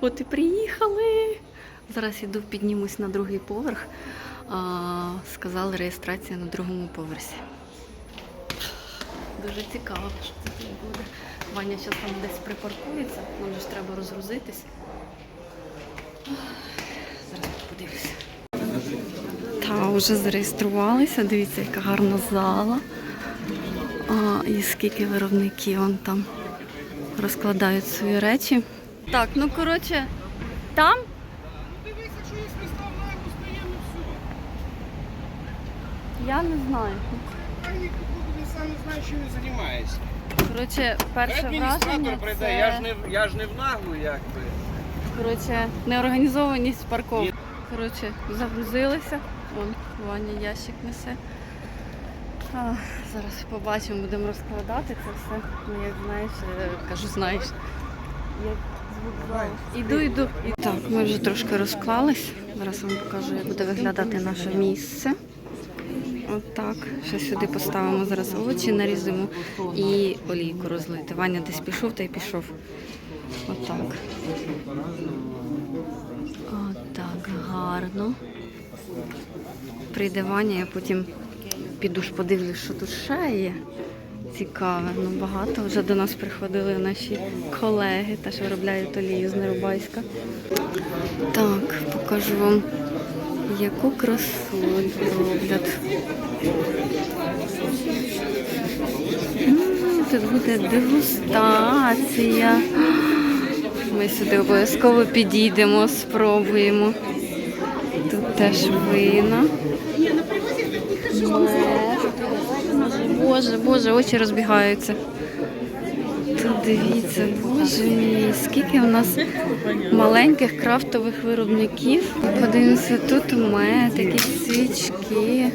От і приїхали. Зараз іду, піднімусь на другий поверх. А, сказали, реєстрація на другому поверсі. Дуже цікаво, що це тут буде. Ваня зараз там десь припаркується, нам ж треба розгрузитись. Зараз подивлюся. Та, вже зареєструвалися. Дивіться, яка гарна зала. А, і скільки виробників он там розкладають свої речі. Так, ну коротше, там Дивися, що є міста в нахуй стаємо все. я не знаю. А ні, не сам не знаю, чим він займається. Коротше, перше враження. Прийде, я ж не я ж не в наглу, якби. коротше, неорганізованість парковки. Коротше, загрузилися. Вон, Ваня ящик несе. А, зараз побачимо, будемо розкладати це все. Ну, як знаєш, е, кажу, знаєш. Як вокзалу. Іду. Так, ми вже трошки розклались. Зараз вам покажу, як буде виглядати наше місце. Отак. Ще сюди поставимо зараз овочі, нарізимо і олійку розлити. Ваня десь пішов та й пішов. Отак. Отак гарно. Прийде Ваня, я потім піду ж подивлюсь, що тут ще є. Цікаве. Ну багато вже до нас приходили наші колеги, теж виробляють олію з Нерубайська. Так, покажу вам, яку красу роблять. Тут буде дегустація. Ми сюди обов'язково підійдемо, спробуємо. Тут теж вина. Боже, боже, очі розбігаються. Тут дивіться, боже мій, скільки в нас маленьких крафтових виробників. Подивимося, тут мед, якісь свічки.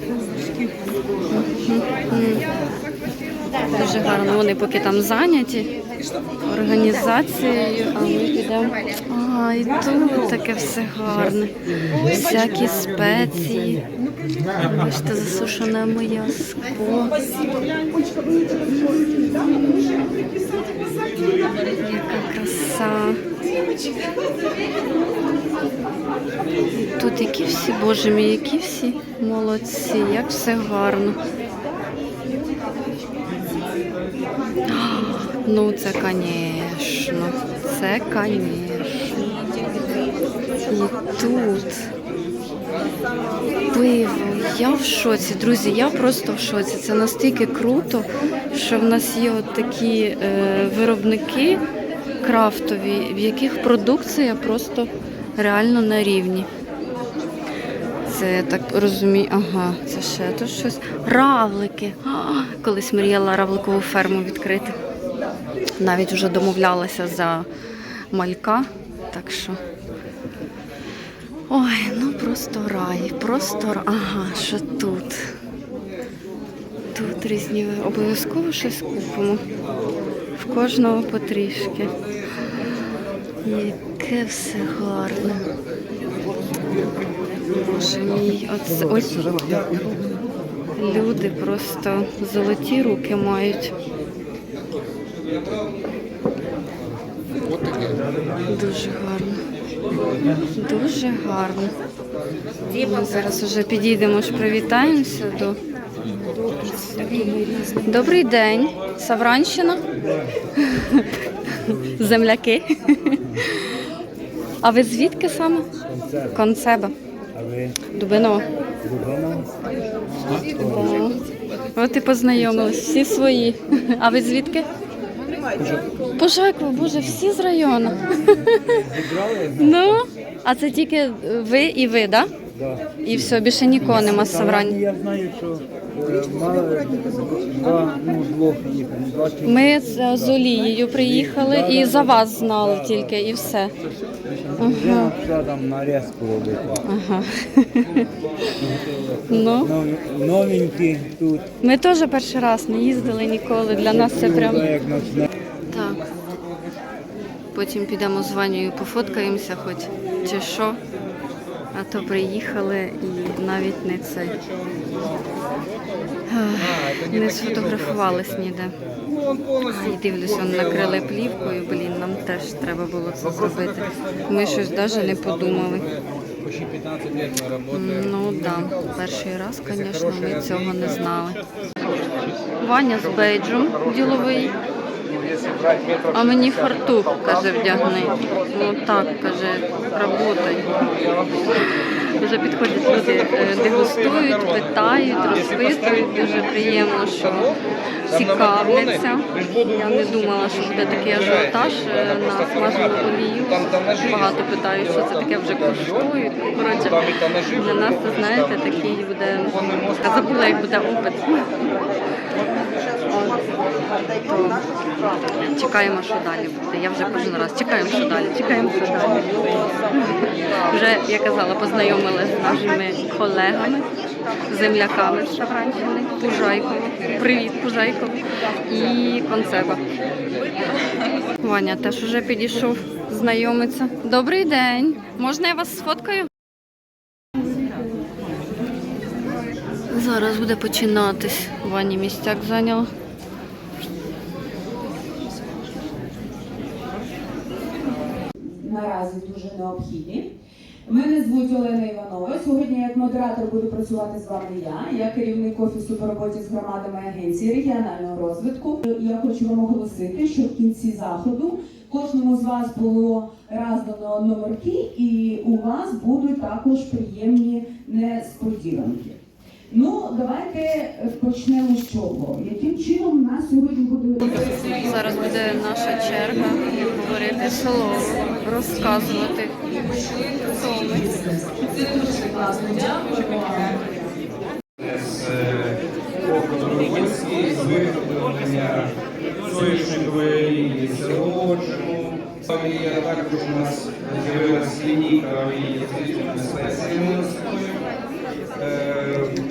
Дуже гарно, вони поки там зайняті організацією, а ми підемо. А, і тут таке все гарне. Всякі спеції. Бачите, засушене м'яско. Яка краса. Тут які всі, боже мій, які всі молодці, як все гарно. Ну, це, звісно, це, звісно. Тут пиво. Я в шоці, друзі, я просто в шоці. Це настільки круто, що в нас є от такі е, виробники крафтові, в яких продукція просто реально на рівні. Це я так розумію, ага, це ще тут щось. Равлики. А, колись мріяла равликову ферму відкрити. Навіть вже домовлялася за малька. Так що. Ой, ну просто рай, просто рай. Ага, що тут? Тут різні обов'язково щось купимо. В кожного потрішки. Яке все гарне. Боже мій, оце, ось люди просто золоті руки мають. Дуже гарно. Дуже гарно. Зараз вже підійдемо ж привітаємося до. Добрий день, Савранщина. Земляки. А ви звідки саме? Концеба. Дубинова. От і познайомились, всі свої. А ви звідки? Пожакова, боже, всі з району. Ну, а це тільки ви і ви, так? Да. І все, більше нікого нема з Саврані. Я знаю, що е, два, ну, двох їх, Ми з, з Олією приїхали і за вас знали тільки, і все. Вже там нарізку робити. Ага. Ну, Нові- Новенькі тут. ми теж перший раз не їздили ніколи. Для нас це прям. Як. Так. Потім підемо з Ванею пофоткаємося, хоч чи що. А то приїхали і навіть не цей. Не сфотографувались ніде. І дивлюсь, он накрили плівкою, блін, нам теж треба було це зробити. Ми щось навіть не подумали. Почти 15 лет мы работаем. Ну да, перший раз, звісно, ми цього не знали. Ваня з бейджем діловий, а мені фартух, каже, вдягни. Ну так, каже, работай. Вже підходять люди, е, дегустують, питають, розпитують. Дуже приємно, що цікавляться. Я не думала, що буде такий ажіотаж е, на смажену олію. Багато питають, що це таке вже коштують. Коротше, для нас, знаєте, такий буде. Забула, як буде опит. Чекаємо, що далі буде. Я вже кожен раз чекаємо, що далі, чекаємо, що далі. Вже, я казала, познайомилася з нашими колегами, земляками з Шавранщини, Пужайково. Привіт, Пужайково і Концеба. Ваня теж уже підійшов знайомиться. Добрий день. Можна я вас сфоткаю? Зараз буде починатись. Вані містяк зайняла. Наразі дуже необхідні. Мене звуть Олена Іванова. Сьогодні як модератор буду працювати з вами я. Я керівник офісу по роботі з громадами агенції регіонального розвитку. Я хочу вам оголосити, що в кінці заходу кожному з вас було роздано номерки, і у вас будуть також приємні несподіванки. Ну, давайте почнемо з чого. Яким чином у нас сьогодні буде Зараз буде наша черга говорити слово, розказувати. ми. дуже класно. Дякую вам. з виготовлення соняшникової олії також у нас з'явилася лінійка олії з різними спеціями. Е,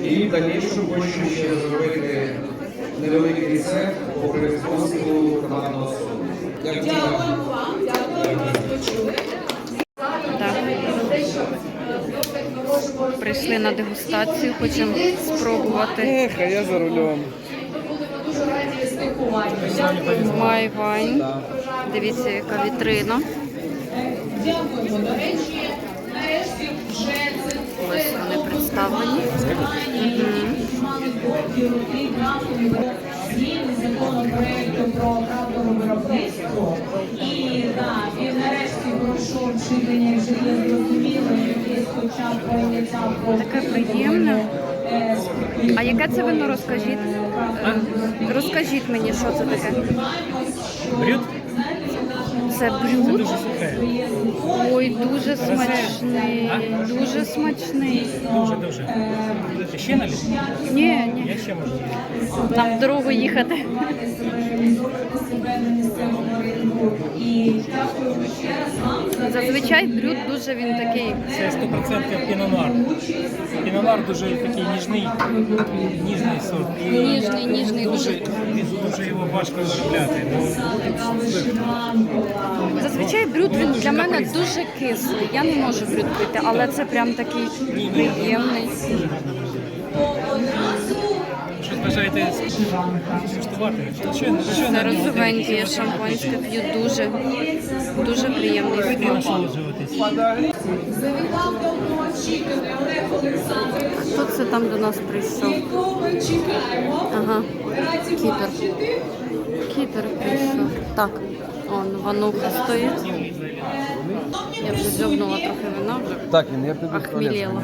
І в дальнішому хочу ще зробити невеликий рецепт по производству томатного соку. Дякую. Так. Прийшли на дегустацію, хочемо спробувати Эх, а я за рулем. май вайн. Дивіться, яка вітрина. Ось вони представлені. Згідно законопроекту про правдове виробництво і нарешті пройшов вже є зрозуміло, хоча б прийняття про Таке приємне. А яке це вино розкажіть? Розкажіть мені, що це таке? Це дуже. Ой, дуже смачний. Дуже смачний. Дуже дуже. Ще наліз? Ні, ні. Я ще можу. Нам в дорогу їхати. Зазвичай брюд дуже він такий. Це 100% пінонар. Пінонар дуже такий ніжний, ніжний сорт. І Ніжний, ніжний, дуже, дуже. його важко виробляти. Зазвичай брюд він для мене дуже кислий. Я не можу брюд пити, але це прям такий приємний. Що бажаєте скуштувати? Це розовенькі шампанське п'ю дуже, дуже приємний смак. Олег. Хто це там до нас прийшов? Ага, Раді Кіпер. кіпер прийшов. Так, он вануха стоїть. Я вже зьобнула трохи вина, вже Так, Ін, я піду в туалет. ахміліла.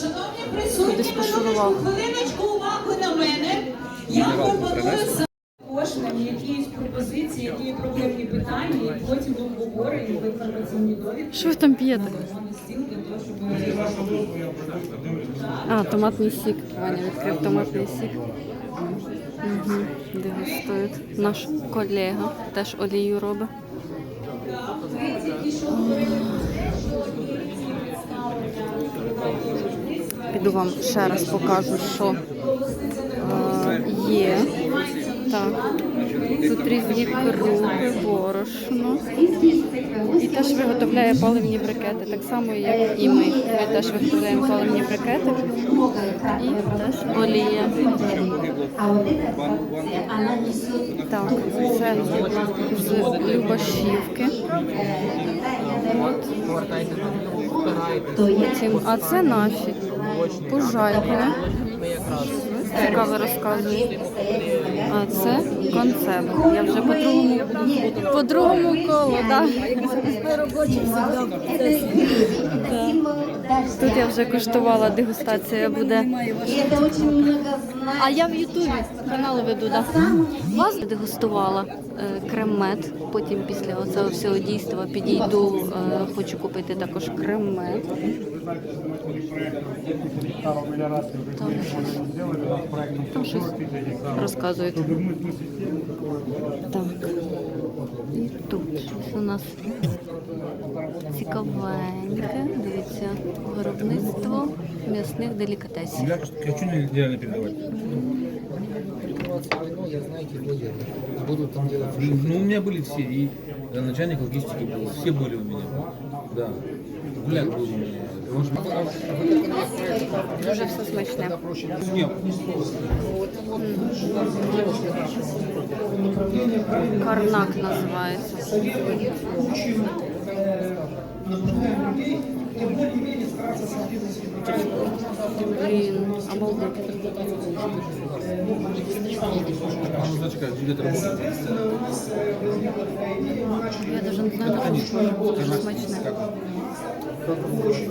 Шановні присутні, Кудись пошурував. хвилиночку увагу на мене. Я пропоную за- також нам якісь пропозиції, які проблемні питання, і потім обговорення в інформаційній довідці. Що ви там п'єте? на стіл для того, щоб А, томатний сік. Ваня відкрив томатний сік. Угу. Дегустують. Наш колега теж олію робить. Піду вам ще раз покажу, що е, є. Так. Тут різні крупи, борошно. І теж виготовляє паливні брикети, так само як і ми. Ми теж виготовляємо паливні брикети і теж олія. Так, це з Любашівки. От. А це наші пужайки. Цікаво розказує. А це концерт. Я вже по другому, по другому колу, так? Тут я вже куштувала, дегустація буде. А я в Ютубі канали веду, так? Вас дегустувала е, крем-мед. Потім після оцього всього дійства підійду, е, хочу купити також крем-мед. Там щось розказують. Так. І тут щось у нас цікавеньке. Дивіться, виробництво м'ясних делікатесів. Я что нереально передавать? Будут там делать. Ну, у меня были все, и э, начальник логистики был, все были у меня. Да. Гуляк был у меня. Он же- Дуже все смачне. Нет, Карнак називається. Блін, обалдеть. он зачекай, где-то работает. Я даже не знаю, на що Дуже.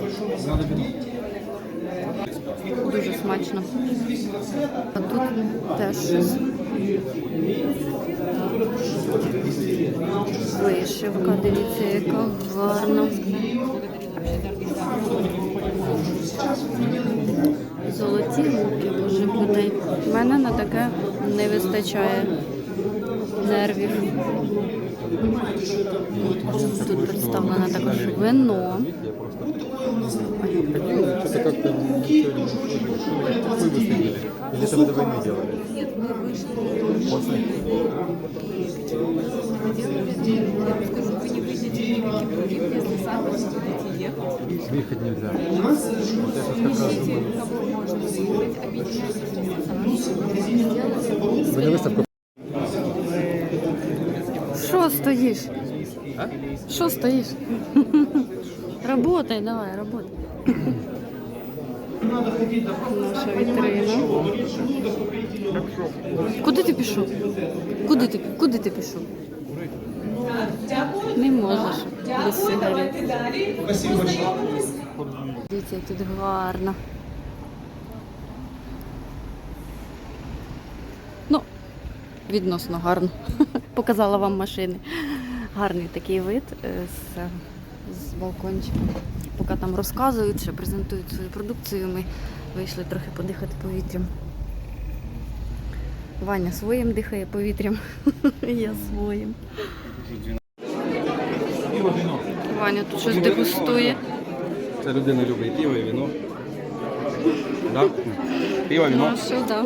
Дуже смачно. А тут теж. Вишивка, дивіться, яка гарна. Золоті руки, боже мій. У мене на таке не вистачає нервів. Тут представлено також вино. Как-то ничего не Какой вы стыдили? Или это вы до войны делали? После? Выехать нельзя. Вот я сейчас как раз думаю. Вы на выставку Що стоїш? Що стоїш? Работай, давай, работай. Наша вітрина. Куди ти пішов? Куди ти, куди ти пішов? Не можеш без сигарет. Дивіться, як тут гарно. Ну, відносно гарно. Показала вам машини. Гарний такий вид е, з, з балкончика. Поки там розказують, що презентують свою продукцію, ми вийшли трохи подихати повітрям. Ваня своїм дихає повітрям, я своїм. Ваня тут щось дегустує. Ця людина любить пиво і вино. Да? Пиво, вино. Ну, що, да.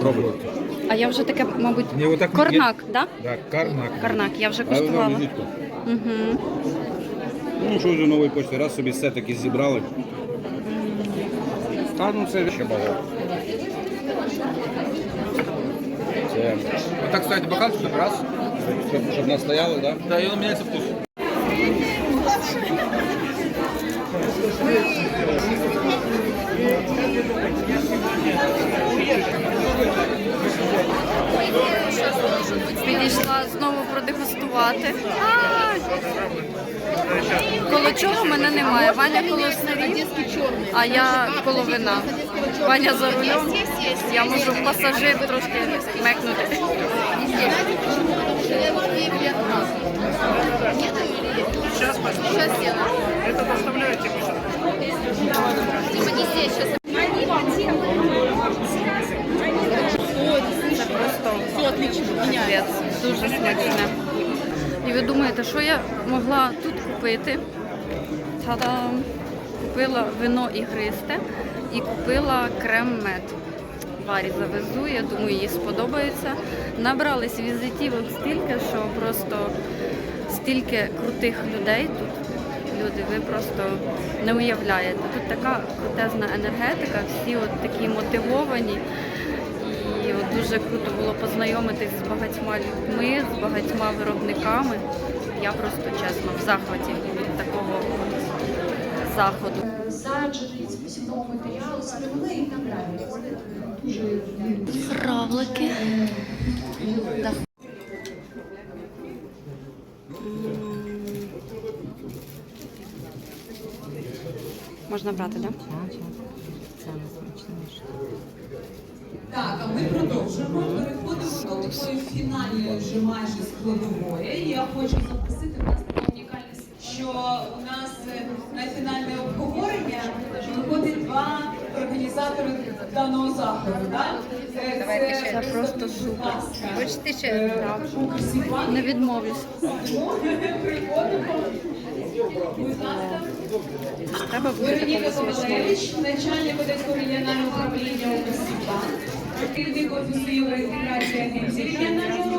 Пробуйте. А я вже таке, мабуть, вот корнак, так? Да, карнак. Да? Карнак, я вже А вино куштувала. візитку. Угу. Ну, що вже нової почти, раз собі все таки зібрали. Та ну це ще багато. Це... Вот так ставить щоб раз. Щоб, щоб настояли, так? Да, и он міняється вкус. Чого мене немає. Ваня коло а я коло вина. Ваня за рулем. Я можу в пасажир трошки мекнути. Це просто капець. Дуже смачне. І ви думаєте, що я могла тут купити? Та-дам! Купила вино ігристе і купила крем-мед. Варі завезу, я думаю, їй сподобається. Набрались візитівок стільки, що просто стільки крутих людей тут. Люди, ви просто не уявляєте. Тут така крутезна енергетика, всі от такі мотивовані. І от дуже круто було познайомитись з багатьма людьми, з багатьма виробниками. Я просто чесно в захваті від такого заходу. Саджанець, посівного матеріалу, сировини і так далі. Це дуже Равлики. Да. Можна брати, так? Так, а ми продовжуємо. Переходимо до такої фінальної вже майже складової. Я хочу запросити нас що у нас е, на фінальне обговорення виходить два організатори даного заходу. Так? Це, Це просто супер. Хочете ще Не відмовлюсь. Треба Вероніка. Ковалевич, начальник Одеського регіонального управління УКСІПА, керівник офісу євроінтеграції агенції регіонального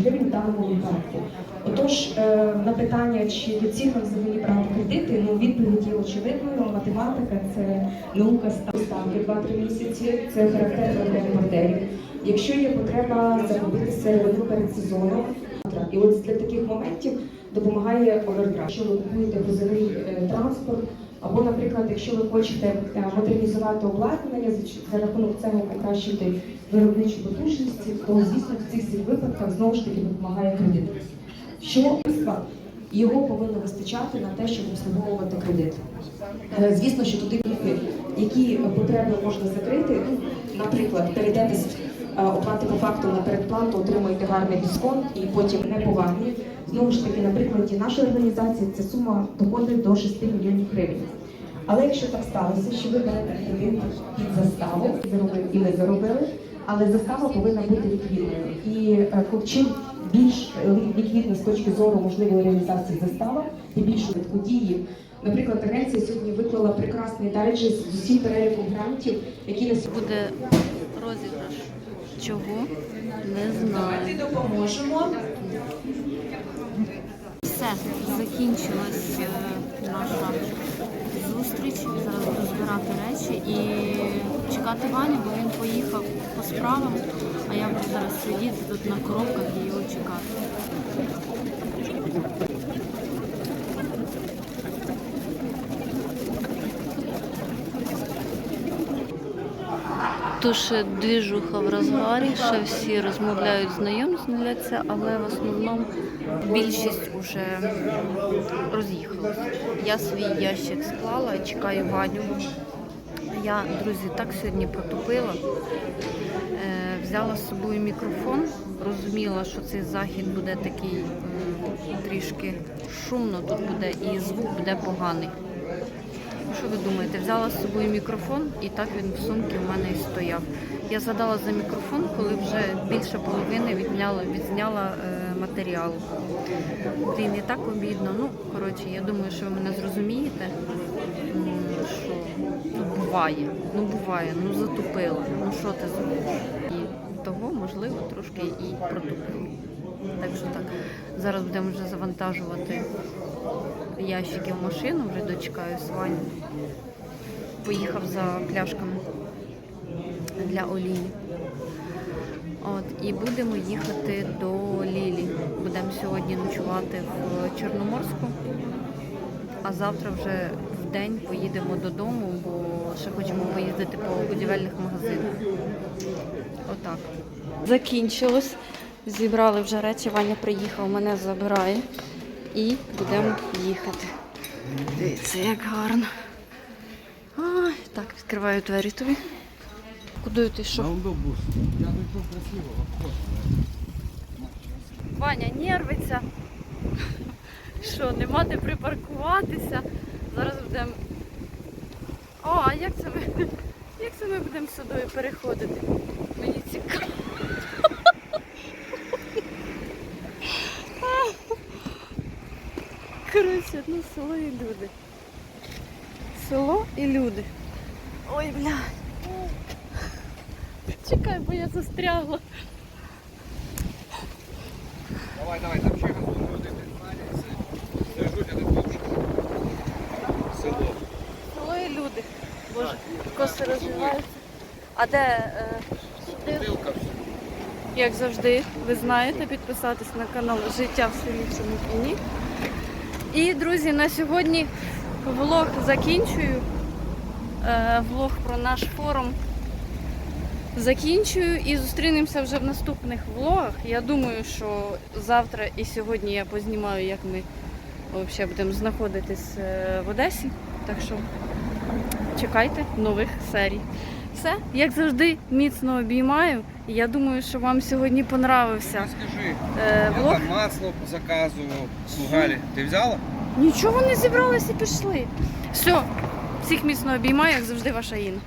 гривень в даному випадку. Отож, е, на питання, чи доцільно взагалі брати кредити, ну відповідь є очевидною. Математика це наука ставки 2-3 місяці, це характерно для імпортерів. Якщо є потреба заробити сировину перед сезоном, і от для таких моментів допомагає овердрафт. Якщо ви купуєте грузовий е, транспорт, або, наприклад, якщо ви хочете е, модернізувати обладнання за рахунок цього покращити виробничу потужність, то звісно в цих всіх випадках знову ж таки допомагає кредит. Що його повинно вистачати на те, щоб обслуговувати кредит. Е, Звісно, що туди які потреби можна закрити. Наприклад, перейдете з е, оплати по факту на передплату, отримуєте гарний дисконт і потім не. Знову ж таки, на прикладі нашої організації ця сума доходить до 6 мільйонів гривень. Але якщо так сталося, що ви берете кредит під заставу, заробили і не заробили, але застава повинна бути ліквідною. І е, чим більш ліквідна з точки зору можливої реалізації застава, тим більше дії. Наприклад, агенція сьогодні виклала прекрасний дайджест з усім переліком грантів, які на сьогодні Буде розіграш. Чого? Не знаю. Допоможемо. Все, закінчилась е, наша зустріч. Зараз буду збирати речі і чекати Ваню, бо він поїхав по справам, а я буду зараз сидіти тут на коробках і його чекати. Ще двіжуха в розгарі, ще всі розмовляють, знайомляться, але в основному більшість вже роз'їхалась. Я свій ящик склала чекаю Ваню. Я, друзі, так сьогодні протупила. Е, взяла з собою мікрофон, розуміла, що цей захід буде такий трішки шумно тут буде і звук буде поганий. Що ви думаєте? Взяла з собою мікрофон і так він в сумці в мене і стояв. Я задала за мікрофон, коли вже більше половини відняла, відзняла матеріалу. Блін, і так обідно. Ну, коротше, я думаю, що ви мене зрозумієте, що ну, буває, ну буває, ну затупила, ну що ти зробиш? І того, можливо, трошки і протупила. Так що так, зараз будемо вже завантажувати ящики в машину, вже дочекаюсь Ваню. Поїхав за пляшками для олії. От, і будемо їхати до Лілі. Будемо сьогодні ночувати в Чорноморську, а завтра вже в день поїдемо додому, бо ще хочемо поїздити по будівельних магазинах. Отак. Закінчилось. Зібрали вже речі, Ваня приїхав, мене забирає. І будемо їхати. Дивіться, як гарно. Ай, так, відкриваю двері тобі. Куди ти що? Ваня нервиться. Що, нема де припаркуватися. Зараз будемо. О, а як це ми? Як це ми будемо сюди переходити? Мені цікаво. Коротше, ну село і люди. Село і люди. Ой, бля. Чекай, бо я застрягла. Давай, давай, там ще газон люди не Це люди не довше. Село. Село і люди. Боже, коси розвиваються. А де е, сюди? Як завжди, ви знаєте, підписатись на канал Життя в селі Чумикіні. І, друзі, на сьогодні влог закінчую. Е, влог про наш форум закінчую і зустрінемося вже в наступних влогах. Я думаю, що завтра і сьогодні я познімаю, як ми взагалі будемо знаходитись е, в Одесі. Так що чекайте нових серій. Все, як завжди, міцно обіймаю. Я думаю, що вам сьогодні понравився Скажи, е, я там масло заказывал у Галі. Ти взяла? Нічого не зібралися і пішли. Все, всіх міцно обіймаю, як завжди, ваша Інна.